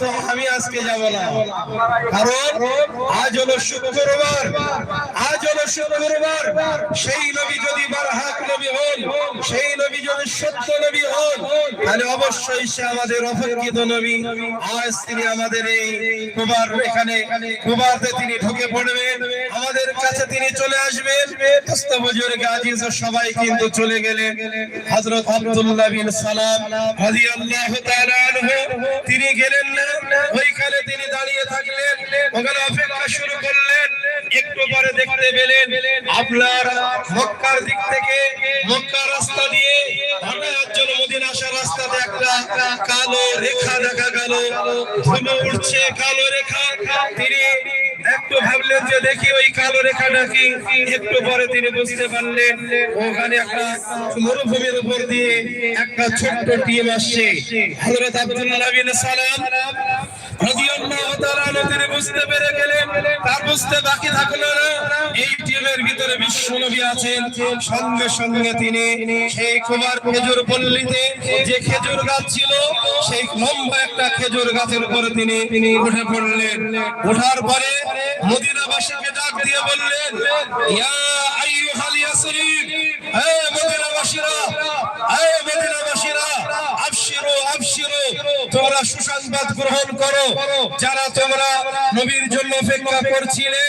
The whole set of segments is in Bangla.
কিন্তু আমি আজকে যাব না। কারণ আজ হলো শুক্রবার। আজ হলো শুক্রবার। সেই নবী যদি বারহাক নবী হন, সেই নবী যদি সত্য নবী হন, তাহলে অবশ্যই সে আমাদের অপেক্ষিত নবী। আজ তিনি আমাদের এই কুবার এখানে কুবারতে তিনি ঢুকে পড়বেন। আমাদের কাছে তিনি চলে আসবেন। দস্তবজুর গাজী সবাই কিন্তু চলে গেলেন। হযরত আব্দুল্লাহ বিন সালাম রাদিয়াল্লাহু তাআলা আনহু, তিনি গেলেন না? ওইখানে তিনি দাঁড়িয়ে থাকলেন। ওখানে অপেক্ষা শুরু করলেন। একটু পরে দেখতে পেলেন আপনার মক্কার দিক থেকে মক্কা রাস্তা দিয়ে একটা কালো রেখা দেখা গেল। উঠছে কালো রেখা। তিনি যে দেখি ওই কালো রেখাটা কি? একটু পরে তিনি বুঝতে পারলেন, ওখানে একটা মরুভূমির উপর দিয়ে একটা ছোট্ট টিম আসছে। হযরত আব্দুল্লাহ সালাম তিনি বুঝতে পেরে গেলেন। তার বুঝতে বাকি থাকল না। এই টিমের ভিতরে বিশ্বনবী আছেন। সঙ্গে সঙ্গে তিনি সেই কুমার খেজুর পল্লীতে যে খেজুর গাছ ছিল, সেই লম্বা একটা খেজুর গাছের উপরে তিনি উঠে পড়লেন। ওঠার পরে মদিনাবাসীকে ডাক দিয়ে বললেন, ইয়া আইয়ুহাল ইয়াসরিব হে মদিনাবাসীরা হে মদিনাবাসীরা আবশিরু তোমরা সুসংবাদ গ্রহণ করো। যারা তোমরা নবীর জন্য অপেক্ষা করছিলে,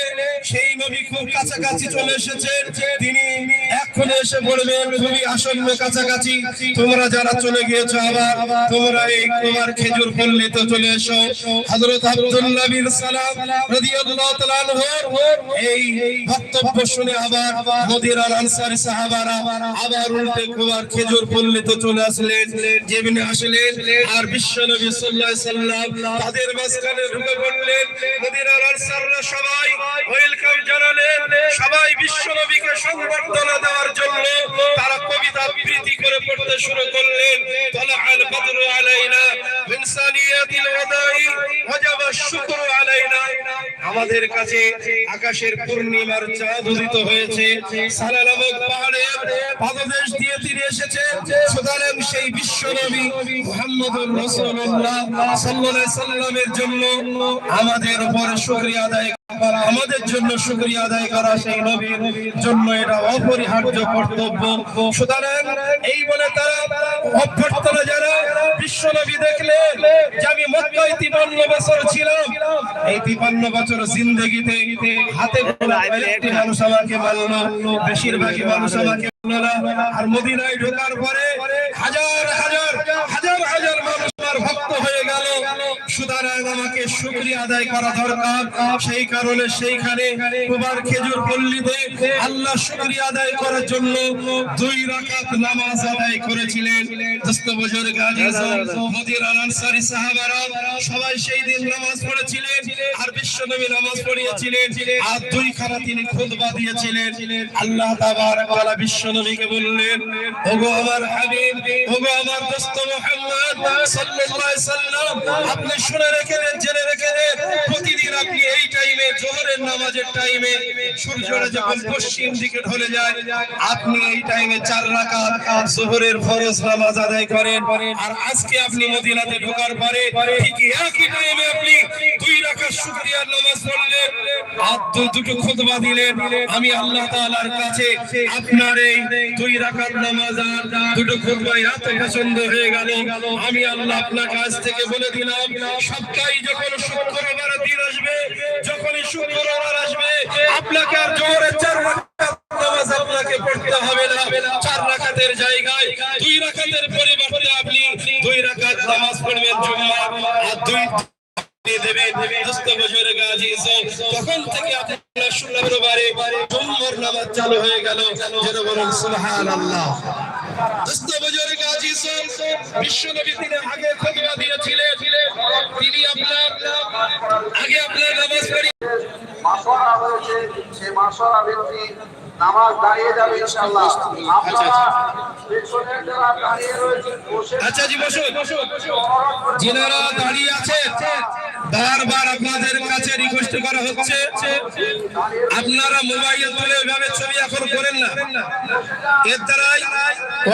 সেই নবী খুব কাছাকাছি চলে এসেছে। তিনি এক্ষুনি এসে বলবেন খুবই আসন্ন কাছাকাছি। তোমরা যারা চলে গিয়েছো আবার, তোমরা এই তোমার খেজুর পল্লীতে চলে এসো। হযরত আব্দুল্লাহ সালাম এই বক্তব্য শুনে আবার মদিনার আনসারী সাহাবারা আবার উল্টে কুমার খেজুর পল্লীতে চলে আসলেন। যেমনি আসলেন আর বিশ্ব নবী সাল্লাল্লাহু সাল্লাম তাদের মাঝখানে ঢুকে পড়লেন। মদিনার আনসাররা সবাই ওয়েলকাম জানালেন। সবাই বিশ্ব নবীকে সংবর্ধনা দেওয়ার জন্য তারা কবিতা আবৃত্তি করে পড়তে শুরু করলেন। তলা আল বদরু আলাইনা মিন সানিয়াতিল ওয়াদাই, ওয়াজাবা শুকরু আলাইনা। আমাদের কাছে আকাশের পূর্ণিমার চাঁদ উদিত হয়েছে। পাদদেশ দিয়ে সেই বিশ্ব নবী মুহাম্মদুর রাসূলুল্লাহ সাল্লাল্লাহু সাল্লামের জন্য আমাদের উপর শুকরিয়া আদায় আমাদের জন্য শুকরিয়া আদায় করা সেই নবীর জন্য এটা অপরিহার্য কর্তব্য। সুতরাং এই বলে তারা অভ্যর্থনা যারা বিশ্ব নবী দেখলেন যে আমি মক্কায় তিপান্ন বছর ছিলাম, এই তিপান্ন বছর জিন্দগিতে হাতে কয়েকটি মানুষ আমাকে মানলো, বেশিরভাগই মানুষ আমাকে আর মদিনায় ঢোকার পরে হাজার আমাকে শুকরিয়া আদায় করা দরকার। সেই কারণে সেইখানে কুবার খেজুর পল্লীতে আল্লাহ শুকরিয়া আদায় করার জন্য দুই রাকাত নামাজ আদায় করেছিলেন। সাহাবারা সবাই সেই দিন নামাজ পড়েছিলেন আর বিশ্বনবী নামাজ পড়িয়েছিলেন আর দুই খানা তিনি খুতবা দিয়েছিলেন। আল্লাহ তাবারক তাআলা বিশ্বনবীকে বললেন, ওগো আমার হাবিব, ওগো আমার দোস্ত মুহাম্মদ, সাল্লাল্লাহু আলাইহি সাল্লাম আপনি শুনে রেখে দেন জেনে প্রতিদিন আপনি এই টাইমে জোহরের নামাজের টাইমে সূর্যটা যখন পশ্চিম দিকে ঢলে যায়, আপনি এই টাইমে চার রাকাত জোহরের ফরজ নামাজ আদায় করেন। আর আজকে আপনি মদিনাতে ঢোকার পরে ঠিক একই টাইমে আপনি দুই আমি আল্লাহ কাছে আপনার এই দুই নামাজ দুটো এত পছন্দ হয়ে গেল। আমি আল্লাহ আপনার কাছ থেকে বলে দিলাম, সপ্তাহে যখন শুক্রবার দিন আসবে, যখনই শুক্রবার আসবে, আপনাকে আর জোহরের চার নামাজ আপনাকে পড়তে হবে না। চার জায়গায় দুই পরিবর্তে আপনি দুই নামাজ পড়বেন আর দুই দিয়ে দোস্ত বছরের গাজী তখন থেকে আপনার শুক্রবারে জুম্মার নামাজ চালু হয়ে গেল। যেন বলুন, সুবহানাল্লাহ। দোস্ত বছরের গাজী বিশ্বনবী তিনি আগে খুতবা দিয়েছিলেন। তিনি আপনার, আগে আপনার নামাজ পড়ি মাসওয়ারা হয়েছে সেই মাসওয়ারা ভিত্তি নামাজ দাঁড়িয়ে যাবে ইনশাআল্লাহ। আপনারা দাঁড়িয়ে রয়েছেন বসে। আচ্ছা জি বসুন। যিনারা দাঁড়িয়ে আছেন বারবার আপনাদের কাছে রিকোয়েস্ট করা হচ্ছে। আপনারা মোবাইল তুলে এভাবে ছবি এখন করেন না। এর দ্বারাই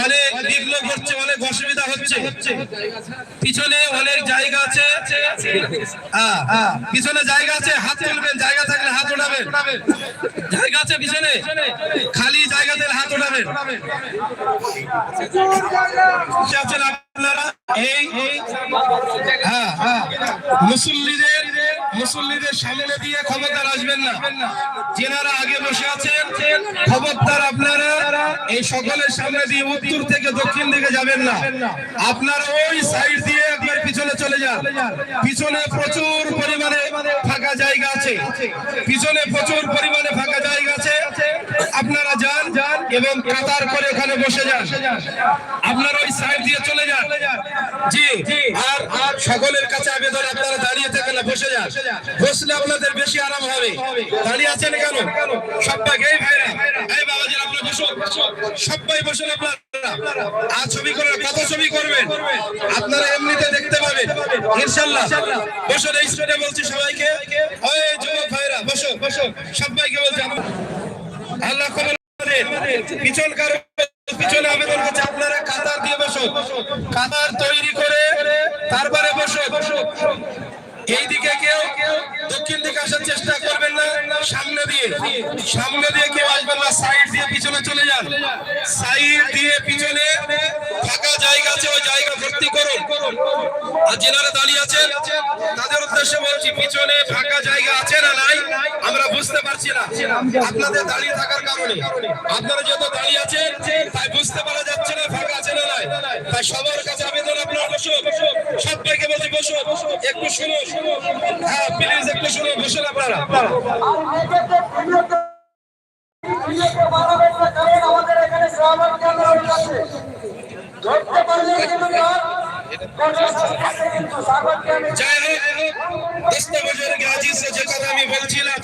অনেক বিঘ্ন ঘটছে অনেক অসুবিধা হচ্ছে। পিছনে অনেক জায়গা আছে। পিছনে জায়গা আছে হাত তুলবেন জায়গা থাকলে হাত উঠাবেন। পিছনে। খালি জায়গা দিলে হাত এই হ্যাঁ হ্যাঁ। আপনারা এই সকলের সামনে দিয়ে উত্তর থেকে দক্ষিণ দিকে যাবেন না। আপনারা ওই সাইড দিয়ে একবার পিছনে চলে যান। পিছনে প্রচুর পরিমাণে ফাঁকা জায়গা আছে। পিছনে প্রচুর পরিমাণে এবং কাতার করে ওখানে বসে যান। আপনারা ওই সাইড দিয়ে চলে যান। জি, আর আর সকলের কাছে আবেদন, আপনারা দাঁড়িয়ে থাকেন না, বসে যান। বসলে আপনাদের বেশি আরাম হবে। দাঁড়িয়ে আছেন কেন? সবাই এই ভাইরা, এই বাবাজি আপনারা বসুন। সবাই বসুন আপনারা। আল্লাহ করেন। পিছনকার পিছনে আবেদন করছে কেউ দক্ষিণ দিকে আসার চেষ্টা করবেন না, সামনে দিয়ে। সামনে দিয়ে কেউ আসবেন না, সাইড দিয়ে পিছনে চলে যান। সাইড দিয়ে পিছনে ভর্তি করুন। আর যেনারা দাঁড়িয়ে আছেন, তাদের উদ্দেশ্যে বলছি, পিছনে ফাঁকা জায়গা আছে না নাই? আমরা বুঝতে পারছি না। আপনাদের দাঁড়িয়ে থাকার কারণে। আপনারা যত দাঁড়িয়ে আছেন, তাই বুঝতে পারা যাচ্ছে না ফাঁকা আছে না নাই। তাই সবার কাছে আবেদন আপনারা বসুন। সবাইকে বলছি, বসুন। একটু শুনুন। হ্যাঁ প্লিজ একটু শুনুন, বসুন আপনারা। ধরতে পারলে কিন্তু জয় হোক। দস্তা বজর গাজী সে যে কথা আমি বলছিলাম।